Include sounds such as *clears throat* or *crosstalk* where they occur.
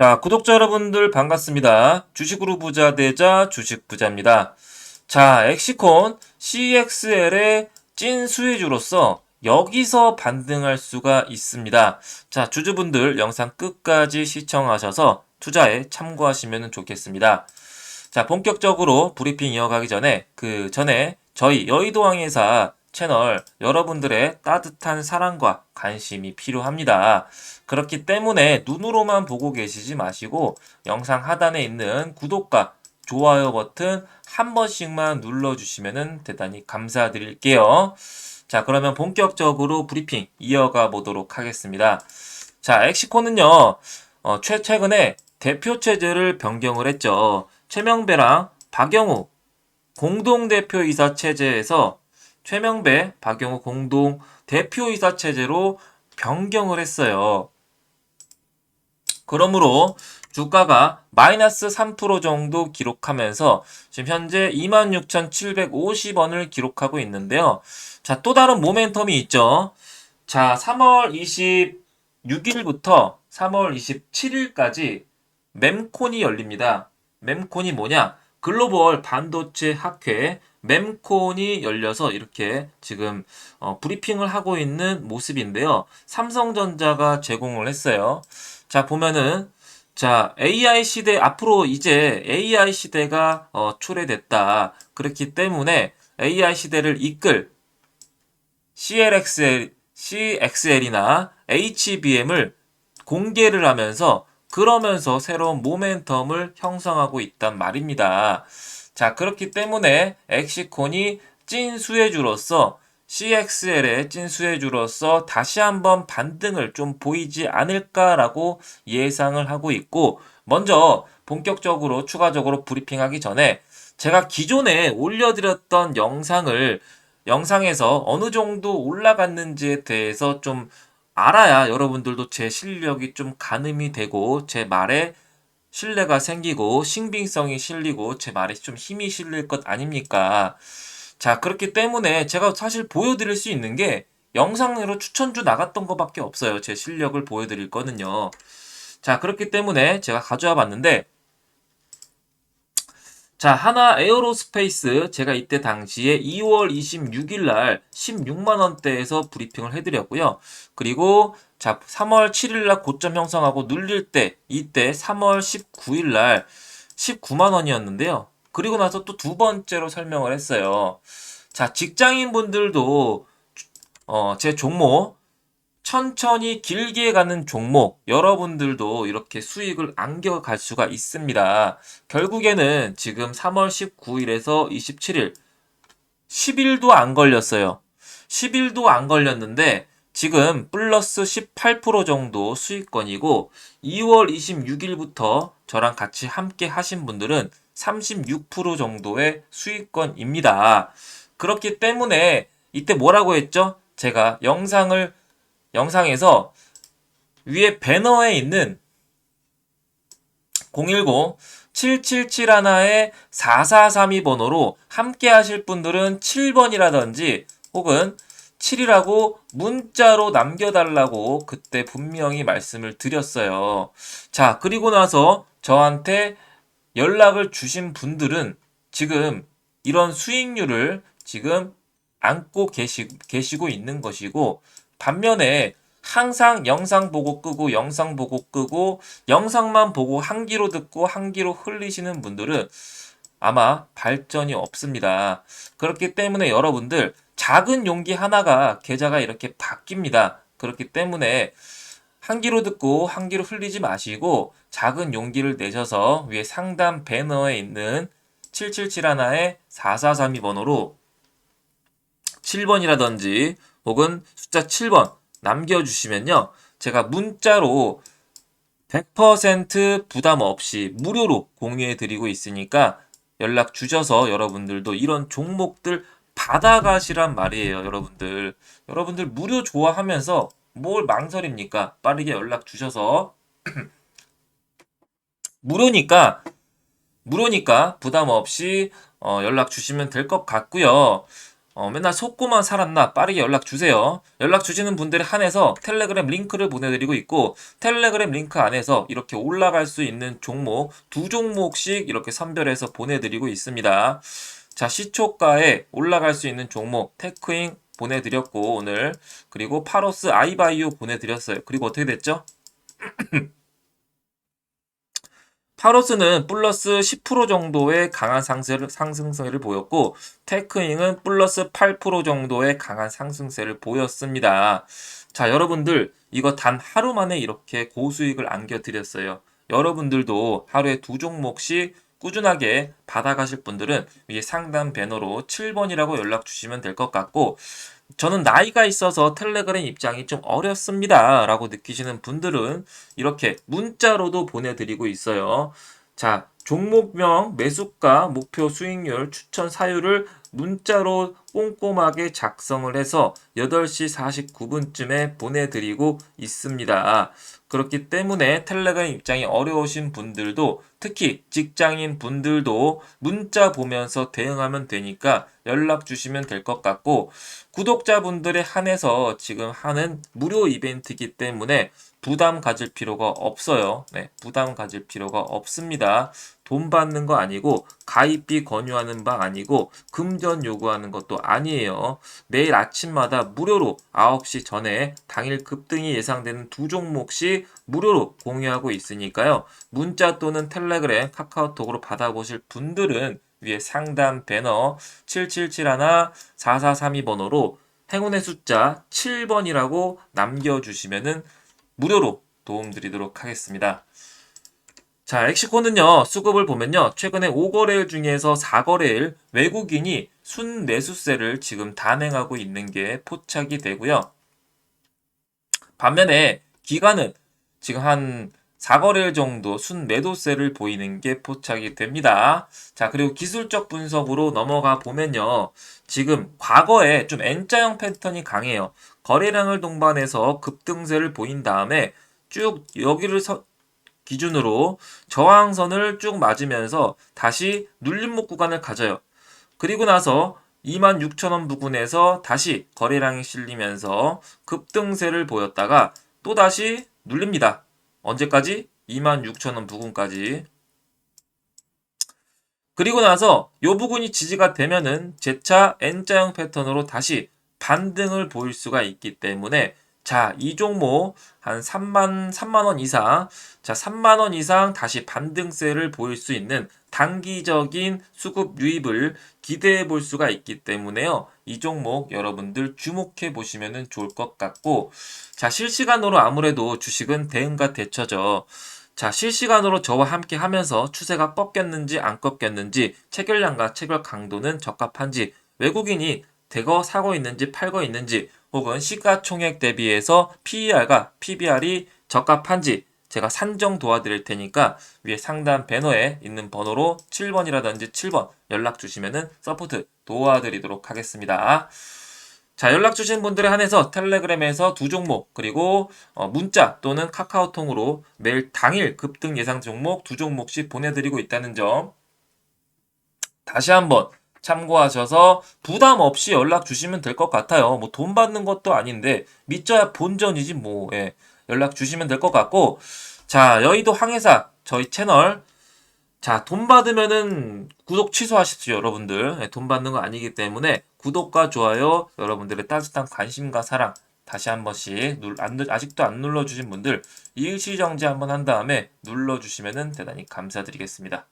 자, 구독자 여러분들 반갑습니다. 주식으로 부자 되자 주식 부자입니다. 자, 엑시콘 CXL의 찐 수혜주로서 여기서 반등할 수가 있습니다. 자, 주주분들 영상 끝까지 시청하셔서 투자에 참고하시면 좋겠습니다. 자, 본격적으로 브리핑 이어가기 전에 그 전에 저희 여의도왕회사 채널 여러분들의 따뜻한 사랑과 관심이 필요합니다. 그렇기 때문에 눈으로만 보고 계시지 마시고 영상 하단에 있는 구독과 좋아요 버튼 한 번씩만 눌러주시면 대단히 감사드릴게요. 자, 그러면 본격적으로 브리핑 이어가 보도록 하겠습니다. 자, 엑시코는요, 어, 최, 최근에 대표 체제를 변경을 했죠. 최명배랑 박영우 공동대표이사 체제에서 최명배, 박영우 공동 대표이사 체제로 변경을 했어요. 그러므로 주가가 마이너스 3% 정도 기록하면서 지금 현재 26,750원을 기록하고 있는데요. 자, 또 다른 모멘텀이 있죠. 자, 3월 26일부터 3월 27일까지 mem콘이 열립니다. mem콘이 뭐냐? 글로벌 반도체 학회 mem콘이 열려서 이렇게 지금 어, 브리핑을 하고 있는 모습인데요. 삼성전자가 제공을 했어요. 자, 보면은 자, AI 시대 앞으로 이제 AI 시대가 어, 초래됐다. 그렇기 때문에 AI 시대를 이끌 CLXL, CXL이나 HBM을 공개를 하면서 그러면서 새로운 모멘텀을 형성하고 있단 말입니다. 자, 그렇기 때문에 엑시콘이 찐 수혜주로서 CXL의 찐 수혜주로서 다시 한번 반등을 좀 보이지 않을까라고 예상을 하고 있고, 먼저 본격적으로 추가적으로 브리핑하기 전에 제가 기존에 올려드렸던 영상을 영상에서 어느 정도 올라갔는지에 대해서 좀 알아야 여러분들도 제 실력이 좀 가늠이 되고 제 말에 신뢰가 생기고 신빙성이 실리고 제 말에 좀 힘이 실릴 것 아닙니까? 자, 그렇기 때문에 제가 사실 보여드릴 수 있는 게 영상으로 추천주 나갔던 것밖에 없어요. 제 실력을 보여드릴 거는요. 자, 그렇기 때문에 제가 가져와 봤는데 자, 하나 에어로스페이스 제가 이때 당시에 2월 26일 날 16만 원대에서 브리핑을 해 드렸고요. 그리고 자, 3월 7일 날 고점 형성하고 눌릴 때 이때 3월 19일 날 19만 원이었는데요. 그리고 나서 또 두 번째로 설명을 했어요. 자, 직장인 분들도 어, 제 종목 천천히 길게 가는 종목 여러분들도 이렇게 수익을 안겨갈 수가 있습니다. 결국에는 지금 3월 19일에서 27일 10일도 안 걸렸어요. 10일도 안 걸렸는데 지금 플러스 18% 정도 수익권이고 2월 26일부터 저랑 같이 함께 하신 분들은 36% 정도의 수익권입니다. 그렇기 때문에 이때 뭐라고 했죠? 제가 영상을 영상에서 위에 배너에 있는 010-7771의 4432 번호로 함께 하실 분들은 7번이라든지 혹은 7이라고 문자로 남겨달라고 그때 분명히 말씀을 드렸어요. 자, 그리고 나서 저한테 연락을 주신 분들은 지금 이런 수익률을 지금 안고 계시, 계시고 있는 것이고 반면에 항상 영상 보고 끄고 영상 보고 끄고 영상만 보고 한 귀로 듣고 한 귀로 흘리시는 분들은 아마 발전이 없습니다. 그렇기 때문에 여러분들 작은 용기 하나가 계좌가 이렇게 바뀝니다. 그렇기 때문에 한 귀로 듣고 한 귀로 흘리지 마시고 작은 용기를 내셔서 위에 상단 배너에 있는 7771의 4432 번호로 7번이라든지 혹은 숫자 7번 남겨주시면요. 제가 문자로 100% 부담 없이 무료로 공유해 드리고 있으니까 연락 주셔서 여러분들도 이런 종목들 받아가시란 말이에요, 여러분들. 여러분들 무료 좋아하면서 뭘 망설입니까? 빠르게 연락 주셔서 *clears throat* 무료니까 무료니까 부담 없이 어, 연락 주시면 될 것 같고요. 어, 맨날 속고만 살았나 빠르게 연락 주세요. 연락 주시는 분들에 한해서 텔레그램 링크를 보내드리고 있고 텔레그램 링크 안에서 이렇게 올라갈 수 있는 종목 두 종목씩 이렇게 선별해서 보내드리고 있습니다. 자 시초가에 올라갈 수 있는 종목 테크잉 보내드렸고 오늘 그리고 파로스 아이바이오 보내드렸어요. 그리고 어떻게 됐죠? *clears throat* 파로스는 플러스 10% 정도의 강한 상승을, 상승세를 보였고 테크잉은 플러스 8% 정도의 강한 상승세를 보였습니다. 자, 여러분들 이거 단 하루 만에 이렇게 고수익을 안겨드렸어요. 여러분들도 하루에 두 종목씩 꾸준하게 받아가실 분들은 위에 상단 배너로 7번이라고 연락 주시면 될 것 같고 저는 나이가 있어서 텔레그램 입장이 좀 어렵습니다. 라고 느끼시는 분들은 이렇게 문자로도 보내드리고 있어요. 자, 종목명, 매수가, 목표 수익률, 추천 사유를 문자로 꼼꼼하게 작성을 해서 8시 49분쯤에 보내드리고 있습니다. 그렇기 때문에 텔레그램 입장이 어려우신 분들도 특히 직장인 분들도 문자 보면서 대응하면 되니까 연락 주시면 될 것 같고 구독자분들에 한해서 지금 하는 무료 이벤트이기 때문에 부담 가질 필요가 없어요. 네, 부담 가질 필요가 없습니다. 돈 받는 거 아니고 가입비 권유하는 바 아니고 금전 요구하는 것도 아니에요. 매일 아침마다 무료로 9시 전에 당일 급등이 예상되는 두 종목씩 무료로 공유하고 있으니까요. 문자 또는 텔레그램, 카카오톡으로 받아보실 분들은 위에 상단 배너 7771 4432 번호로 행운의 숫자 7번이라고 남겨주시면은 무료로 도움드리도록 하겠습니다. 자, 엑시코는요, 수급을 보면요, 최근에 5거래일 중에서 4거래일 외국인이 순매수세를 지금 단행하고 있는 게 포착이 되고요. 반면에 기간은 지금 한 4거래일 정도 순매도세를 보이는 게 포착이 됩니다. 자, 그리고 기술적 분석으로 넘어가 보면요. 지금 과거에 좀 N자형 패턴이 강해요. 거래량을 동반해서 급등세를 보인 다음에 쭉 여기를 서, 기준으로 저항선을 쭉 맞으면서 다시 눌림목 구간을 가져요. 그리고 나서 26,000원 부근에서 다시 거래량이 실리면서 급등세를 보였다가 또 다시 눌립니다. 언제까지? 26,000원 부근까지. 그리고 나서 요 부분이 지지가 되면은 재차 N자형 패턴으로 다시 반등을 보일 수가 있기 때문에 자, 이 종목 한 3만 3만 원 이상, 자, 3만 원 이상 다시 반등세를 보일 수 있는 단기적인 수급 유입을 기대해 볼 수가 있기 때문에요. 이 종목 여러분들 주목해 보시면 좋을 것 같고, 자, 실시간으로 아무래도 주식은 대응과 대처죠. 자, 실시간으로 저와 함께 하면서 추세가 꺾였는지 안 꺾였는지, 체결량과 체결 강도는 적합한지, 외국인이 대거 사고 있는지 팔고 있는지, 혹은 시가총액 대비해서 PER과 PBR이 적합한지 제가 산정 도와드릴 테니까 위에 상단 배너에 있는 번호로 7번이라든지 7번 연락 주시면은 서포트 도와드리도록 하겠습니다. 자, 연락 주신 분들에 한해서 텔레그램에서 두 종목, 그리고 어, 문자 또는 카카오통으로 매일 당일 급등 예상 종목 두 종목씩 보내드리고 있다는 점 다시 한번 참고하셔서 부담 없이 연락 주시면 될 것 같아요. 뭐 돈 받는 것도 아닌데 믿져야 본전이지 뭐 예. 연락 주시면 될 것 같고 자 여의도 항해사 저희 채널 자 돈 받으면은 구독 취소하십시오 여러분들 예, 돈 받는 거 아니기 때문에 구독과 좋아요 여러분들의 따뜻한 관심과 사랑 다시 한 번씩 눌, 안, 아직도 안 눌러주신 분들 일시정지 한번 한 다음에 눌러주시면 대단히 감사드리겠습니다.